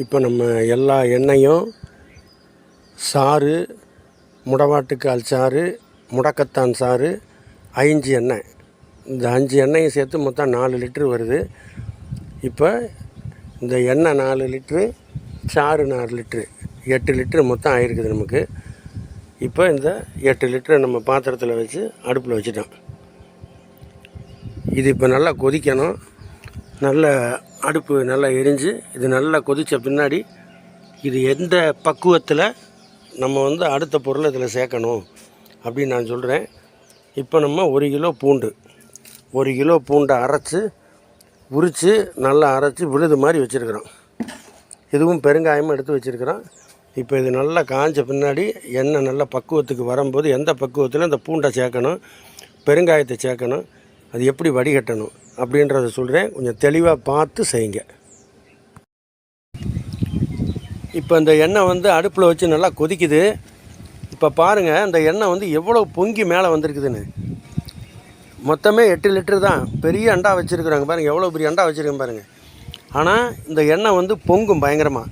இப்போ நம்ம எல்லா எண்ணெயும் சாறு முடவாட்டுக்கால் சாறு முடக்கத்தான் சாறு ஐஞ்சு எண்ணெய். இந்த அஞ்சு எண்ணெயும் சேர்த்து மொத்தம் நாலு லிட்ரு வருது. இப்போ இந்த எண்ணெய் நாலு லிட்ரு சாறு நாலு லிட்ரு எட்டு லிட்ரு மொத்தம் ஆயிருக்குது நமக்கு. இப்போ இந்த எட்டு லிட்டரை நம்ம பாத்திரத்தில் வச்சு அடுப்பில் வச்சுட்டோம். இது இப்போ நல்லா கொதிக்கணும். நல்ல அடுப்பு நல்லா எரிஞ்சு இது நல்லா கொதித்த பின்னாடி இது எந்த பக்குவத்தில் நம்ம வந்து அடுத்த பொருள் இதில் சேர்க்கணும் அப்படின்னு நான் சொல்கிறேன் இப்போ நம்ம ஒரு கிலோ பூண்டு ஒரு கிலோ பூண்டை அரைச்சி உரித்து நல்லா அரைச்சி விழுது மாதிரி வச்சுருக்குறோம். இதுவும் பெருங்காயமும் எடுத்து வச்சுருக்குறோம். இப்போ இது நல்லா காஞ்ச பின்னாடி எண்ணெய் நல்லா பக்குவத்துக்கு வரும்போது எந்த பக்குவத்தில் இந்த பூண்டை சேர்க்கணும் பெருங்காயத்தை சேர்க்கணும் அது எப்படி வடிகட்டணும் அப்படின்றத சொல்கிறேன் கொஞ்சம் தெளிவாக பார்த்து செய்யுங்க. இப்போ இந்த எண்ணெய் வந்து அடுப்பில் வச்சு நல்லா கொதிக்குது. இப்போ பாருங்கள் இந்த எண்ணெய் வந்து எவ்வளோ பொங்கி மேலே வந்திருக்குதுன்னு. மொத்தமே எட்டு லிட்டரு தான். பெரிய அண்டா வச்சுருக்குறாங்க பாருங்கள் எவ்வளோ பெரிய அண்டா வச்சுருக்கேன் பாருங்கள் ஆனால் இந்த எண்ணெய் வந்து பொங்கும் பயங்கரமாக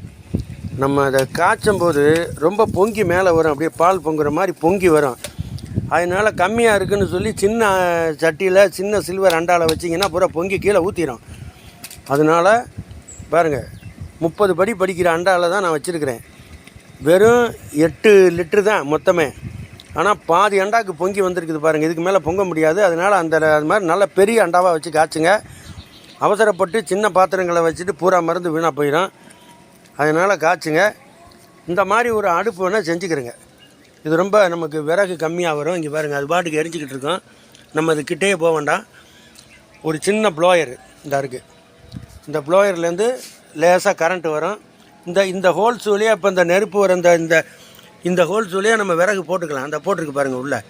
நம்ம அதை காய்ச்சும் போது ரொம்ப பொங்கி மேலே வரும் அப்படியே பால் பொங்குற மாதிரி பொங்கி வரும். அதனால் கம்மியாக இருக்குன்னு சொல்லி சின்ன சட்டியில் சின்ன சில்வர் அண்டாவில் வச்சிங்கன்னா பூரா பொங்கி கீழே ஊற்றிடும் அதனால் பாருங்கள் முப்பது படி படிக்கிற அண்டாவில் தான் நான் வச்சுருக்கிறேன். வெறும் எட்டு லிட்ரு தான் மொத்தமே. ஆனால் பாதி அண்டாவுக்கு பொங்கி வந்திருக்குது பாருங்கள் இதுக்கு மேலே பொங்க முடியாது. அதனால் அந்த அது மாதிரி நல்ல பெரிய அண்டாவாக வச்சு காய்ச்சுங்க. அவசரப்பட்டு சின்ன பாத்திரங்களை வச்சுட்டு பூரா மருந்து வீணாக போயிடும் அதனால் காய்ச்சுங்க. இந்த மாதிரி ஒரு அடுப்பு வேணால் செஞ்சுக்கிறேங்க. இது ரொம்ப நமக்கு விறகு கம்மியாக வரும். இங்கே பாருங்கள் அது பாட்டுக்கு எரிஞ்சிக்கிட்டு இருக்கோம். நம்ம அது கிட்டேயே போக வேண்டாம். ஒரு சின்ன ப்ளோயர் இந்த இருக்குது இந்த ப்ளோயர்லேருந்து லேசாக கரண்ட்டு வரும். இந்த இந்த ஹோல்ஸ் வழியாக இப்போ இந்த நெருப்பு வர இந்த இந்த இந்த ஹோல்ஸ் வழியாக நம்ம விறகு போட்டுக்கலாம். அந்த போட்டிருக்கு பாருங்கள் உள்ளே.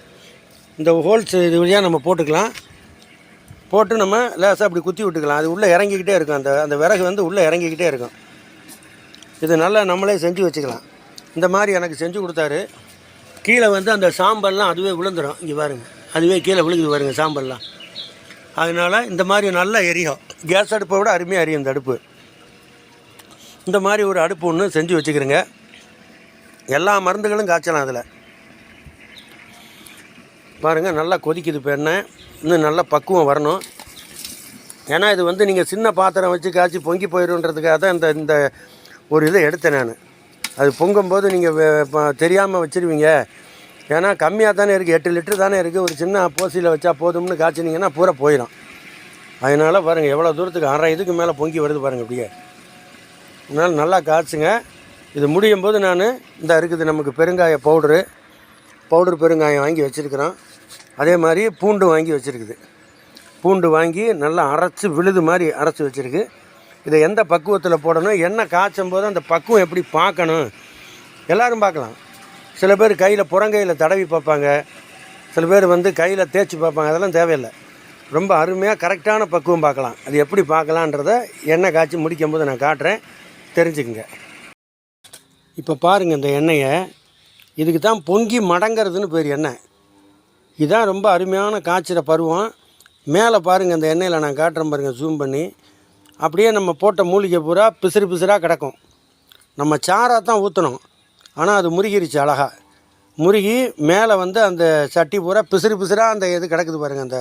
இந்த ஹோல்ஸ் இது வழியாக நம்ம போட்டுக்கலாம். போட்டு நம்ம லேசாக அப்படி குத்தி விட்டுக்கலாம். அது உள்ளே இறங்கிக்கிட்டே இருக்கும். அந்த அந்த விறகு வந்து உள்ளே இறங்கிக்கிட்டே இருக்கும். இது நல்லா நம்மளே செஞ்சு வச்சுக்கலாம். இந்த மாதிரி எனக்கு செஞ்சு கொடுத்தாரு. கீழே வந்து அந்த சாம்பல்லாம் அதுவே விழுந்துடும். இங்கே பாருங்கள் அதுவே கீழே விழுகுது பாருங்க சாம்பல்லாம். அதனால் இந்த மாதிரி நல்லா எரியும். கேஸ் அடுப்பை விட அருமையாக எரியும் இந்த அடுப்பு. இந்த மாதிரி ஒரு அடுப்பு ஒன்று செஞ்சு வச்சுக்கிறேங்க. எல்லா மருந்துகளும் காய்ச்சலாம் அதில். பாருங்கள் நல்லா கொதிக்குது இப்போ எண்ணெய். இன்னும் நல்லா பக்குவம் வரணும். ஏன்னா இது வந்து நீங்கள் சின்ன பாத்திரம் வச்சு காய்ச்சி பொங்கி போயிடுன்றதுக்காக தான் இந்த இந்த ஒரு இதை எடுத்தேன் நான். அது பொங்கும்போது நீங்கள் தெரியாமல் வச்சுருவீங்க. ஏன்னா கம்மியாக தானே இருக்குது எட்டு லிட்டரு தானே இருக்குது ஒரு சின்ன போசியில் வச்சா போதும்னு காய்ச்சினீங்கன்னா பூரா போயிடும் அதனால் பாருங்கள் எவ்வளோ தூரத்துக்கு அரை இதுக்கு மேலே பொங்கி வருது பாருங்கள் அப்படியே அதனால் நல்லா காய்ச்சுங்க. இது முடியும் போது நான் இந்த இருக்குது நமக்கு பெருங்காய பவுடரு. பவுடர் பெருங்காயம் வாங்கி வச்சுருக்கிறோம். அதே மாதிரி பூண்டு வாங்கி வச்சுருக்குது. பூண்டு வாங்கி நல்லா அரைச்சி விழுது மாதிரி அரைச்சி வச்சுருக்கு. இதை எந்த பக்குவத்தில் போடணும் எண்ணெய் காய்ச்சும் போது அந்த பக்குவம் எப்படி பார்க்கணும் எல்லோரும் பார்க்கலாம். சில பேர் கையில் புறங்கையில் தடவி பார்ப்பாங்க. சில பேர் வந்து கையில் தேய்ச்சி பார்ப்பாங்க. அதெல்லாம் தேவையில்லை. ரொம்ப அருமையாக கரெக்டான பக்குவம் பார்க்கலாம். அது எப்படி பார்க்கலான்றத எண்ணெய் காய்ச்சி முடிக்கும் போது நான் காட்டுறேன். தெரிஞ்சுக்குங்க. இப்போ பாருங்கள் இந்த எண்ணெயை. இதுக்கு தான் பொங்கி மடங்கிறதுன்னு பேர் எண்ணெய். இதுதான் ரொம்ப அருமையான காய்ச்சிற பருவம். மேலே பாருங்கள் இந்த எண்ணெயில் நான் காட்டுறேன் பாருங்கள் ஜூம் பண்ணி. அப்படியே நம்ம போட்ட மூலிகை பூரா பிசிறு பிசிறாக கிடக்கும். நம்ம சாராக தான் ஊற்றணும் ஆனால் அது முருகிருச்சு அழகாக முருகி மேலே வந்து அந்த சட்டி பூரா பிசிறு பிசிறாக அந்த இது கிடக்குது பாருங்கள் அந்த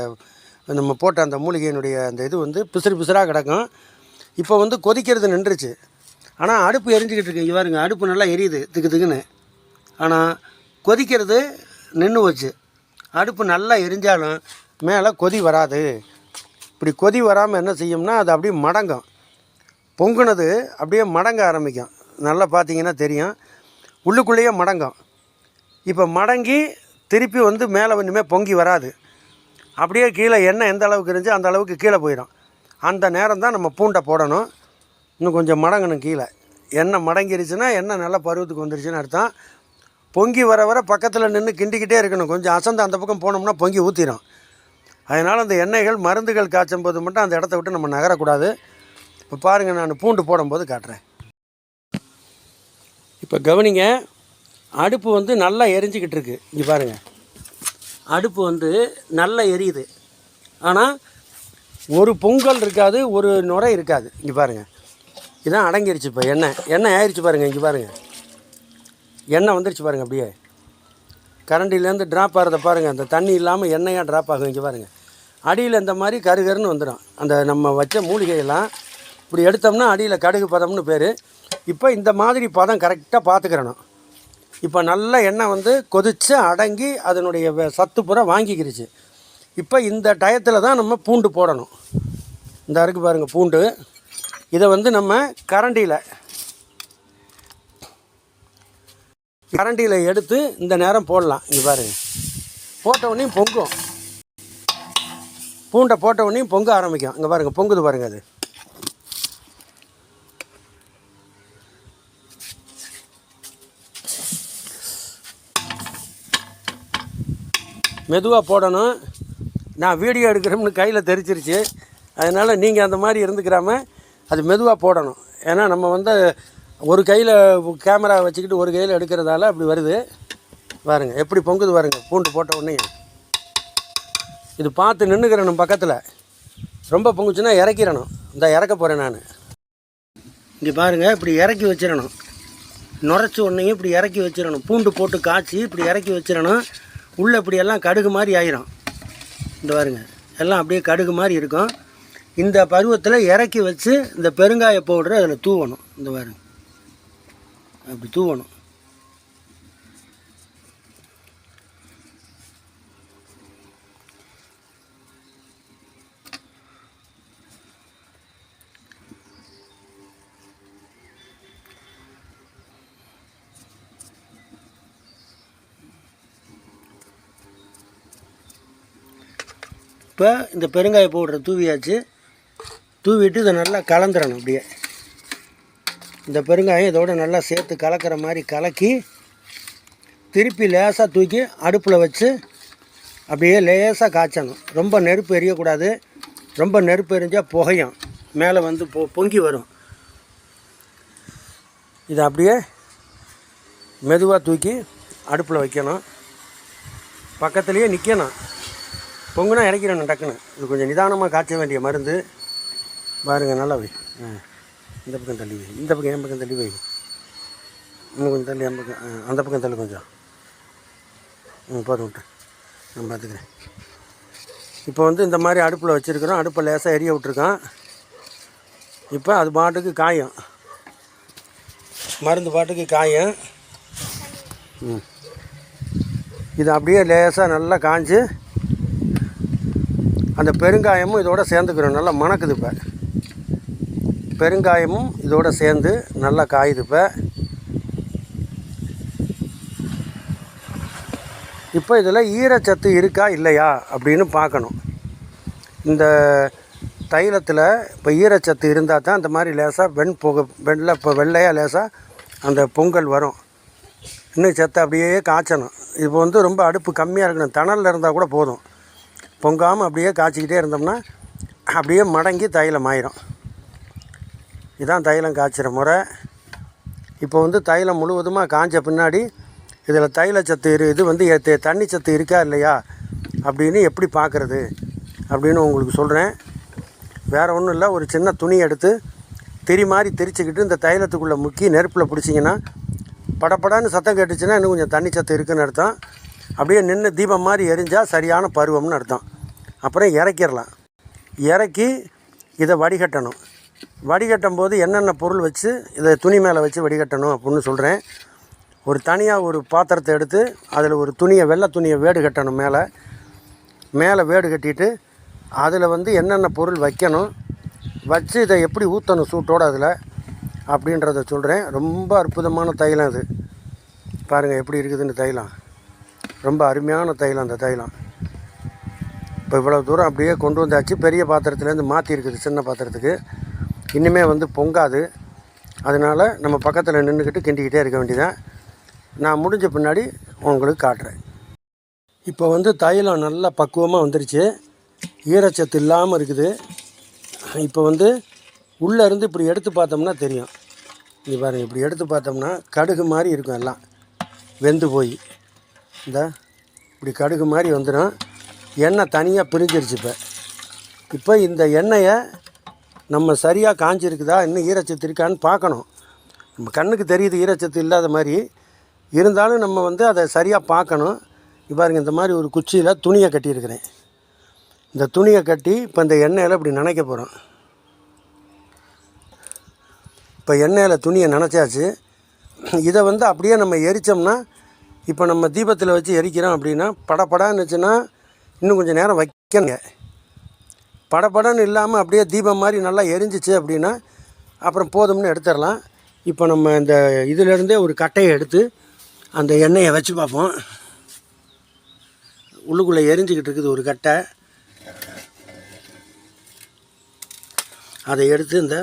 நம்ம போட்ட அந்த மூலிகையினுடைய அந்த இது வந்து பிசிறு பிசிறாக கிடக்கும். இப்போ வந்து கொதிக்கிறது நின்றுச்சு. ஆனால் அடுப்பு எரிஞ்சிக்கிட்டு இருக்கு. இவருங்க அடுப்பு நல்லா எரியுது. திக்கு திக்குன்னு. ஆனால் கொதிக்கிறது நின்று போச்சு அடுப்பு நல்லா எரிஞ்சாலும் மேலே கொதி வராது. இப்படி கொதி வராமல் என்ன செய்யும்னா அது அப்படியே மடங்கும். பொங்குனது அப்படியே மடங்க ஆரம்பிக்கும். நல்லா பார்த்தீங்கன்னா தெரியும். உள்ளுக்குள்ளேயே மடங்கும். இப்போ மடங்கி திருப்பி வந்து மேலே ஒன்றுமே பொங்கி வராது. அப்படியே கீழே எண்ணெய் எந்த அளவுக்கு இருந்துச்சோ அந்த அளவுக்கு கீழே போயிடும். அந்த நேரம் தான் நம்ம பூண்டை போடணும். இன்னும் கொஞ்சம் மடங்கணும் கீழே. எண்ணெய் மடங்கிருச்சுன்னா எண்ணெய் நல்லா பருவத்துக்கு வந்துருச்சுன்னு அர்த்தம். பொங்கி வர வர பக்கத்தில் நின்று கிண்டிக்கிட்டே இருக்கணும். கொஞ்சம் அசந்து அந்த பக்கம் போனோம்னா பொங்கி ஊற்றிடும் அதனால் அந்த எண்ணெய்கள் மருந்துகள் காய்ச்சும் போது மட்டும் அந்த இடத்த விட்டு நம்ம நகரக்கூடாது. இப்போ பாருங்கள் நான் பூண்டு போடும்போது காட்டுறேன். இப்போ கவனிங்க அடுப்பு வந்து நல்லா எரிஞ்சிக்கிட்டு இருக்கு. இங்கே பாருங்கள் அடுப்பு வந்து நல்லா எரியுது. ஆனால் ஒரு பொங்கல் இருக்காது ஒரு நுரை இருக்காது. இங்கே பாருங்கள் இதான் அடங்கிருச்சு இப்போ எண்ணெய். எண்ணெய் ஆயிடுச்சு பாருங்கள் இங்கே பாருங்கள் எண்ணெய் வந்துருச்சு பாருங்கள் அப்படியே. கரண்டிலேருந்து ட்ராப் ஆகிறத பாருங்கள் அந்த தண்ணி இல்லாமல் எண்ணெயாக ட்ராப் ஆகும் இங்கே பாருங்கள் அடியில் இந்த மாதிரி கருகருன்னு வந்துடும் அந்த நம்ம வச்ச மூலிகையெல்லாம் இப்படி எடுத்தோம்னா அடியில் கடுகு பதம்னு பேர். இப்போ இந்த மாதிரி பதம் கரெக்டாக பார்த்துக்கிறணும் இப்போ நல்ல எண்ணெய் வந்து கொதித்து அடங்கி அதனுடைய சத்து புற வாங்கிக்கிருச்சு. இப்போ இந்த டயத்தில் தான் நம்ம பூண்டு போடணும். இந்த அருக்கு பாருங்கள் பூண்டு. இதை வந்து நம்ம கரண்டியில் கரண்டியில் எடுத்து இந்த நேரம் போடலாம். இங்கே பாருங்கள் போட்டவுடனே பொங்கும். பூண்டை போட்ட உடனே பொங்க ஆரம்பிக்கும். இங்கே பாருங்கள் பொங்குது பாருங்கள் அது. மெதுவாக போடணும். நான் வீடியோ எடுக்கிறோம்னு கையில் தெரிச்சிருச்சு. அதனால் நீங்கள் அந்த மாதிரி இருந்துக்கிறாமல் அது மெதுவாக போடணும். ஏன்னா நம்ம வந்து ஒரு கையில் கேமரா வச்சுக்கிட்டு ஒரு கையில் எடுக்கிறதால அப்படி வருது. பாருங்கள் எப்படி பொங்குது பாருங்கள் பூண்டு போட்ட உடனே. இது பார்த்து நின்றுக்கிறணும் பக்கத்தில். ரொம்ப பொங்குச்சுன்னா இறக்கிடணும். இந்த இறக்க போகிறேன் நான். இங்கே பாருங்கள் இப்படி இறக்கி வச்சிடணும். நுரைச்சி ஒன்றையும் இப்படி இறக்கி வச்சிடணும். பூண்டு போட்டு காய்ச்சி இப்படி இறக்கி வச்சிடணும். உள்ளே இப்படி எல்லாம் கடுகு மாதிரி ஆயிரும். இந்த பாருங்க எல்லாம் அப்படியே கடுகு மாதிரி இருக்கும். இந்த பருவத்தில் இறக்கி வச்சு இந்த பெருங்காய பவுடரை அதில் தூவணும். இந்த பாருங்க. அப்படி தூவணும். இப்போ இந்த பெருங்காய பவுடரை தூவியாச்சு. தூவிட்டு இதை நல்லா கலந்துடணும் அப்படியே. இந்த பெருங்காயம் இதோட நல்லா சேர்த்து கலக்கிற மாதிரி கலக்கி திருப்பி லேசாக தூக்கி அடுப்பில் வச்சு அப்படியே லேசாக காய்ச்சணும். ரொம்ப நெருப்பு எரியக்கூடாது. ரொம்ப நெருப்பு எரிஞ்சால் புகையும். மேலே வந்து பொ பொங்கி வரும். இதை அப்படியே மெதுவாக தூக்கி அடுப்பில் வைக்கணும். பக்கத்துலேயே நிற்கணும் பொங்குனா இறக்கிறேன் டக்குன்னு. இது கொஞ்சம் நிதானமாக காய்ச்ச வேண்டிய மருந்து. பாருங்கள் நல்லா வை. ஆ இந்த பக்கம் தள்ளி வை. இந்த பக்கம் என் பக்கம் தள்ளி வை. இன்னும் கொஞ்சம் தள்ளி என் பக்கம் ஆ, அந்த பக்கம் தள்ளி கொஞ்சம். ம் போதும் விட்டு. நான் பார்த்துக்கிறேன். இப்போ வந்து இந்த மாதிரி அடுப்பில் வச்சுருக்கிறோம். அடுப்பை லேசாக எரிய விட்டுருக்கான். இப்போ அது பாட்டுக்கு காயும். மருந்து பாட்டுக்கு காயும். ம். இது அப்படியே லேசாக நல்லா காஞ்சு அந்த பெருங்காயமும் இதோட சேர்ந்துக்கிறோம் நல்லா மணக்குது இப்போ. பெருங்காயமும் இதோட சேர்ந்து நல்லா காயுது இப்போ. இப்போ இதில் ஈரச்சத்து இருக்கா இல்லையா அப்படின்னு பார்க்கணும். இந்த தைலத்தில் இப்போ ஈரச்சத்து இருந்தால் தான் இந்த மாதிரி லேசாக வெண் புகை வெள்ளை இப்போ வெள்ளையாக லேசாக அந்த பொங்கல் வரும். இன்னும் சத்தை அப்படியே காய்ச்சணும். இப்போ வந்து ரொம்ப அடுப்பு கம்மியாக இருக்கணும். தணலில் இருந்தால் கூட போதும். பொங்காமல் அப்படியே காய்ச்சிக்கிட்டே இருந்தோம்னா அப்படியே மடங்கி தைலம் ஆயிரும். இதுதான் தைலம் காய்ச்சிற முறை. இப்போ வந்து தைலம் முழுவதுமாக காய்ச்ச பின்னாடி இதில் தைலச்சத்து இரு இது வந்து தண்ணி சத்து இருக்கா இல்லையா? அப்படின்னு எப்படி பார்க்குறது அப்படின்னு உங்களுக்கு சொல்கிறேன் வேறு ஒன்றும் இல்லை ஒரு சின்ன துணி எடுத்து திரி மாதிரி திரிச்சுக்கிட்டு இந்த தைலத்துக்குள்ளே முக்கி நெருப்பில் பிடிச்சிங்கன்னா படப்படான்னு சத்தம் கேட்டுச்சுன்னா இன்னும் கொஞ்சம் தண்ணி சத்து இருக்குன்னு அர்த்தம். அப்படியே நின்று தீபம் மாதிரி எரிஞ்சால் சரியான பருவம்னு அர்த்தம். அப்புறம் இறக்கிடலாம் இறக்கி இதை வடிகட்டணும். வடிகட்டும் போது என்னென்ன பொருள் வச்சு இதை துணி மேலே வச்சு வடிகட்டணும் அப்படின்னு சொல்கிறேன் ஒரு தனியாக ஒரு பாத்திரத்தை எடுத்து அதில் ஒரு துணியை வெள்ளை துணியை வேடு கட்டணும் மேலே. மேலே வேடு கட்டிட்டு அதில் வந்து என்னென்ன பொருள் வைக்கணும் வச்சு இதை எப்படி ஊற்றணும் சூட்டோடு அதில் அப்படின்றத சொல்கிறேன் ரொம்ப அற்புதமான தைலம் இது. பாருங்கள் எப்படி இருக்குதுன்னு தைலம். ரொம்ப அருமையான தைலம் அந்த தைலம். இப்போ இவ்வளோ தூரம் அப்படியே கொண்டு வந்தாச்சு. பெரிய பாத்திரத்துலேருந்து மாற்றி இருக்குது சின்ன பாத்திரத்துக்கு. இன்னுமே வந்து பொங்காது. அதனால் நம்ம பக்கத்தில் நின்றுக்கிட்டு கிண்டிக்கிட்டே இருக்க வேண்டியதான் நான் முடிஞ்ச பின்னாடி உங்களுக்கு காட்டுறேன். இப்போ வந்து தைலம் நல்லா பக்குவமாக வந்துருச்சு. ஈரச்சத்து இல்லாமல் இருக்குது. இப்போ வந்து உள்ளேருந்து இப்படி எடுத்து பார்த்தோம்னா தெரியும். இங்க பாருங்கள் இப்படி எடுத்து பார்த்தோம்னா கடுகு மாதிரி இருக்கும் எல்லாம். வெந்து போய். இந்த இப்படி கடுகு மாதிரி வந்துடும் எண்ணெய் தனியாக பிரிஞ்சிருச்சு இப்போ. இப்போ இந்த எண்ணெயை நம்ம சரியாக காஞ்சிருக்குதா? இன்னும் ஈரச்சத்து இருக்கான்னு பார்க்கணும். நம்ம கண்ணுக்கு தெரியுது ஈரச்சத்து இல்லாத மாதிரி. இருந்தாலும் நம்ம வந்து அதை சரியாக பார்க்கணும். இப்ப பாருங்க இந்த மாதிரி ஒரு குச்சியில் துணியை கட்டியிருக்கிறேன். இந்த துணியை கட்டி இப்போ இந்த எண்ணெயில் இப்படி நினைக்க போகிறோம் இப்போ எண்ணெயில் துணியை நினச்சாச்சு. இதை வந்து அப்படியே நம்ம எரித்தோம்னா இப்போ நம்ம தீபத்தில் வச்சு எரிக்கிறோம் அப்படின்னா படபடான்னுச்சுன்னா இன்னும் கொஞ்சம் நேரம் வைக்கணுங்க. படப்படன்னு இல்லாமல் அப்படியே தீபம் மாதிரி நல்லா எரிஞ்சிச்சு அப்படின்னா அப்புறம் போதும்னு எடுத்துடலாம். இப்போ நம்ம இந்த இதிலேருந்தே ஒரு கட்டையை எடுத்து அந்த எண்ணெயை வச்சு பார்ப்போம். உள்ளுக்குள்ளே எரிஞ்சிக்கிட்டு இருக்குது ஒரு கட்டை. அதை எடுத்து இந்த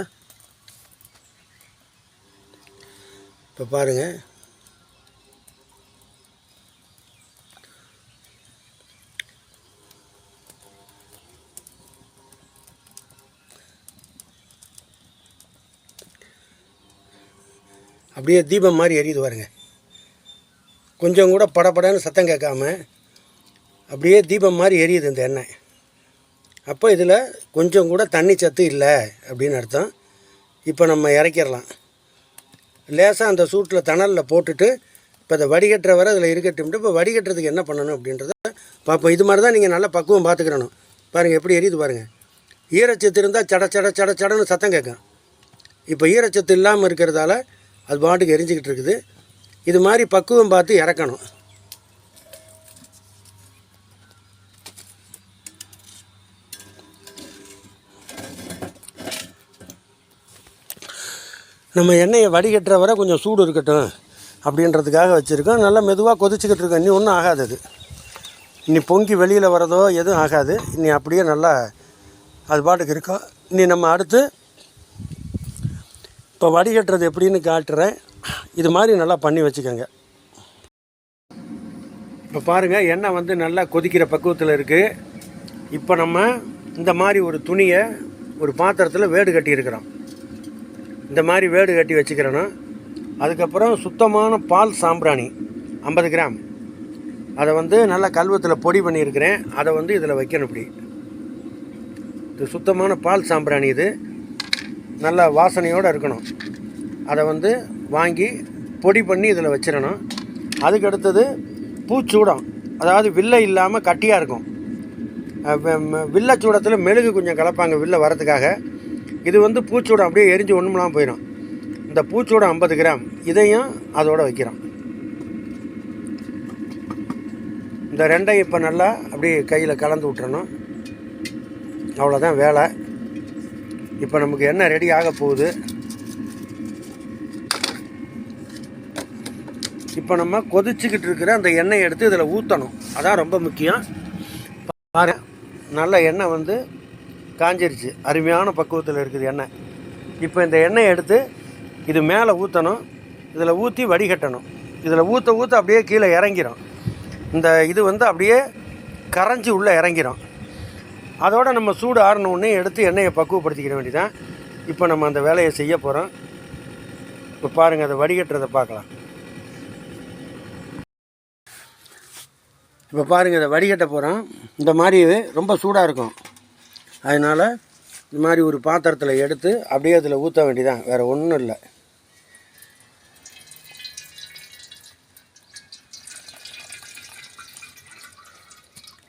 இப்போ பாருங்கள் அப்படியே தீபம் மாதிரி எரியுது பாருங்க. கொஞ்சம் கூட படபடன்னு சத்தம் கேட்காம அப்படியே தீபம் மாதிரி எரியுது இந்த எண்ணெய். அப்போ இதில் கொஞ்சம் கூட தண்ணி சத்து இல்லை அப்படின்னு அர்த்தம். இப்போ நம்ம இறக்கிடலாம். லேசாக அந்த சூட்டில் தணலில் போட்டுட்டு இப்போ அதை வடிகட்டுற வரை அதில் இருக்கட்டும்ட்டு இப்போ வடிகட்டுறதுக்கு என்ன பண்ணணும் அப்படின்றத பார்ப்போம். இது மாதிரி தான் நீங்கள் நல்லா பக்குவம் பார்த்துக்கிறணும் பாருங்கள் எப்படி எரியுது பாருங்கள் ஈரச்சத்து இருந்தால் சட சட சட சடன்னு சத்தம் கேட்கும். இப்போ ஈரச்சத்து இல்லாமல் இருக்கிறதால அது பாட்டுக்கு எரிஞ்சிக்கிட்டு இருக்குது. இது மாதிரி பக்குவம் பார்த்து இறக்கணும். நம்ம எண்ணெயை வடிகட்டுற வரை கொஞ்சம் சூடு இருக்கட்டும் அப்படின்றதுக்காக வச்சுருக்கோம். நல்லா மெதுவாக கொதிச்சுக்கிட்டு இருக்கோம். இன்னி ஒன்றும் ஆகாது அது. இனி பொங்கி வெளியில் வரதோ எதுவும் ஆகாது. இனி அப்படியே நல்லா அது பாட்டுக்கு இருக்கும். இனி நம்ம அடுத்து இப்போ வடிகட்டுறது எப்படின்னு காட்டுறேன். இது மாதிரி நல்லா பண்ணி வச்சுக்கோங்க. இப்போ பாருங்கள் எண்ணெய் வந்து நல்லா கொதிக்கிற பக்குவத்தில் இருக்குது இப்போ நம்ம இந்த மாதிரி ஒரு துணியை ஒரு பாத்திரத்தில் வேடு கட்டியிருக்கிறோம் இந்த மாதிரி வேடு கட்டி வச்சுக்கிறணும் அதுக்கப்புறம் சுத்தமான பால் சாம்பிராணி ஐம்பது கிராம். அதை வந்து நல்லா கல்வத்தில் பொடி பண்ணியிருக்கிறேன். அதை வந்து இதில் வைக்கணும் இப்படி. இது சுத்தமான பால் சாம்பிராணி இது. நல்ல வாசனையோடு இருக்கணும். அதை வந்து வாங்கி பொடி பண்ணி இதில் வச்சிடணும் அதுக்கு அடுத்தது பூச்சூடம். அதாவது வில்லை இல்லாமல் கட்டியாக இருக்கும். வில்லை சூடத்தில் மெழுகு கொஞ்சம் கலப்பாங்க வில்லை வரதுக்காக. இது வந்து பூச்சூடம் அப்படியே எரிஞ்சு ஒன்றுமெலாம் போயிடும் இந்த பூச்சூடம் ஐம்பது கிராம். இதையும் அதோடு வைக்கிறோம். இந்த ரெண்டையும் இப்போ நல்லா அப்படியே கையில் கலந்து விட்டுறணும். அவ்வளோதான் வேலை. இப்போ நமக்கு என்ன ரெடி ஆக போகுது? இப்போ நம்ம கொதிச்சுக்கிட்டு இருக்கிற அந்த எண்ணெய் எடுத்து இதில் ஊற்றணும் அதான் ரொம்ப முக்கியம். பாரு நல்ல எண்ணெய் வந்து காஞ்சிருச்சு. அருமையான பக்குவத்தில் இருக்குது எண்ணெய். இப்போ இந்த எண்ணெயை எடுத்து இது மேலே ஊற்றணும் இதில் ஊற்றி வடிகட்டணும். இதில் ஊற்ற ஊற்ற அப்படியே கீழே இறங்கிடும் இந்த இது வந்து அப்படியே கரைஞ்சி உள்ளே இறங்கிடும் அதோடு நம்ம சூடு ஆறின உடனே எடுத்து எண்ணெயை பக்குவப்படுத்திக்கிற வேண்டியதான் இப்போ நம்ம அந்த வேலையை செய்ய போகிறோம் இப்போ பாருங்கள் அதை வடிகட்டுறதை பார்க்கலாம். இப்போ பாருங்கள் இதை வடிகட்ட போகிறோம் இந்த மாதிரி ரொம்ப சூடாக இருக்கும். அதனால் இந்த மாதிரி ஒரு பாத்திரத்தில் எடுத்து அப்படியே அதில் ஊற்ற வேண்டியதான் வேறு ஒன்றும் இல்லை.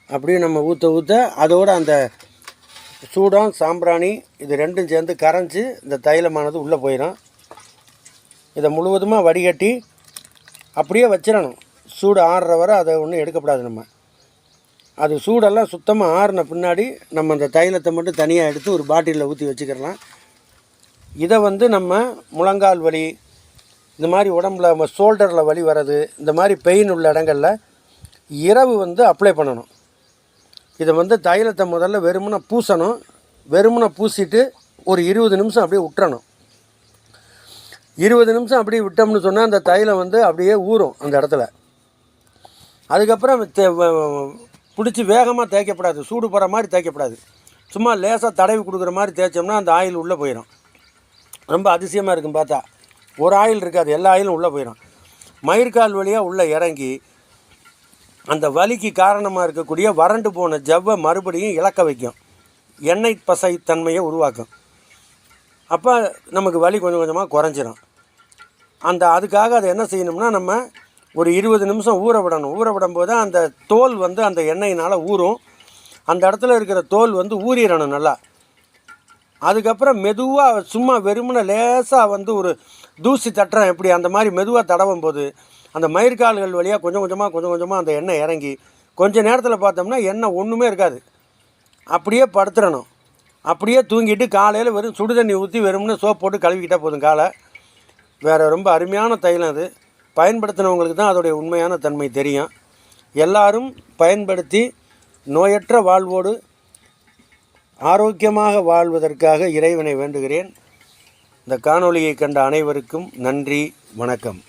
அப்படியே நம்ம ஊற்ற ஊற்ற அதோட அந்த சூடம் சாம்பிராணி இது ரெண்டும் சேர்ந்து கரைஞ்சி இந்த தைலமானது உள்ளே போயிடும் இதை முழுவதுமாக வடிகட்டி அப்படியே வச்சிடணும் சூடு ஆறுற வரை அதை ஒன்றும் எடுக்கப்படாது நம்ம. அது சூடெல்லாம் சுத்தமாக ஆறின பின்னாடி நம்ம அந்த தைலத்தை மட்டும் தனியாக எடுத்து ஒரு பாட்டிலில் ஊற்றி வச்சுக்கிறலாம். இதை வந்து நம்ம முழங்கால் வலி இந்த மாதிரி உடம்புல நம்ம ஷோல்டரில் வலி வர்றது இந்த மாதிரி பெயின் உள்ள இடங்களில் இரவு வந்து அப்ளை பண்ணணும். இதை வந்து தைலத்தை முதல்ல வெறுமனை பூசணும். வெறுமனை பூசிட்டு ஒரு இருபது நிமிஷம் அப்படியே விட்டுறணும் இருபது நிமிஷம் அப்படியே விட்டோம்னு சொன்னால் அந்த தைலம் வந்து அப்படியே ஊறும் அந்த இடத்துல. அதுக்கப்புறம் தே- பிடிச்சி வேகமாக தேய்க்கப்படாது. சூடு போகிற மாதிரி தேய்க்கப்படாது. சும்மா லேசாக தடவி கொடுக்குற மாதிரி தேய்ச்சோம்னா அந்த ஆயில் உள்ளே போயிடும் ரொம்ப அதிசயமாக இருக்கும் பார்த்தா. ஒரு ஆயில் இருக்காது. எல்லா ஆயிலும் உள்ளே போயிடும் மயிர்கால் வழியாக உள்ளே இறங்கி அந்த வலிக்கு காரணமாக இருக்கக்கூடிய வறண்டு போன ஜவ்வை மறுபடியும் இழக்க வைக்கும். எண்ணெய் பசை தன்மையை உருவாக்கும். அப்போ நமக்கு வலி கொஞ்சம் கொஞ்சமாக குறைஞ்சிரும். அந்த அதுக்காக அதை என்ன செய்யணும்னா நம்ம ஒரு இருபது நிமிஷம் ஊற விடணும். ஊற விடும்போது அந்த தோல் வந்து அந்த எண்ணெயினால் ஊறும். அந்த இடத்துல இருக்கிற தோல் வந்து ஊறிடணும் நல்லா. அதுக்கப்புறம் மெதுவாக சும்மா வெறுமனை லேசாக வந்து ஒரு தூசி தட்டுறேன். எப்படி அந்த மாதிரி மெதுவாக தடவும் போது அந்த மயிர்கால்கள் வழியாக கொஞ்சம் கொஞ்சமாக கொஞ்சம் கொஞ்சமாக அந்த எண்ணெய் இறங்கி கொஞ்ச நேரத்தில் பார்த்தோம்னா எண்ணெய் ஒன்றுமே இருக்காது. அப்படியே படுத்துடணும் அப்படியே தூங்கிட்டு காலையில் வெறும் சுடு தண்ணி ஊற்றி வெறும்னு சோப் போட்டு கழுவிக்கிட்டால் போதும் காலை. வேறு ரொம்ப அருமையான தைலம் அது. பயன்படுத்தினவங்களுக்கு தான் அதோடைய உண்மையான தன்மை தெரியும். எல்லாரும் பயன்படுத்தி நோயற்ற வாழ்வோடு ஆரோக்கியமாக வாழ்வதற்காக இறைவனை வேண்டுகிறேன். இந்த காணொளியை கண்ட அனைவருக்கும் நன்றி வணக்கம்.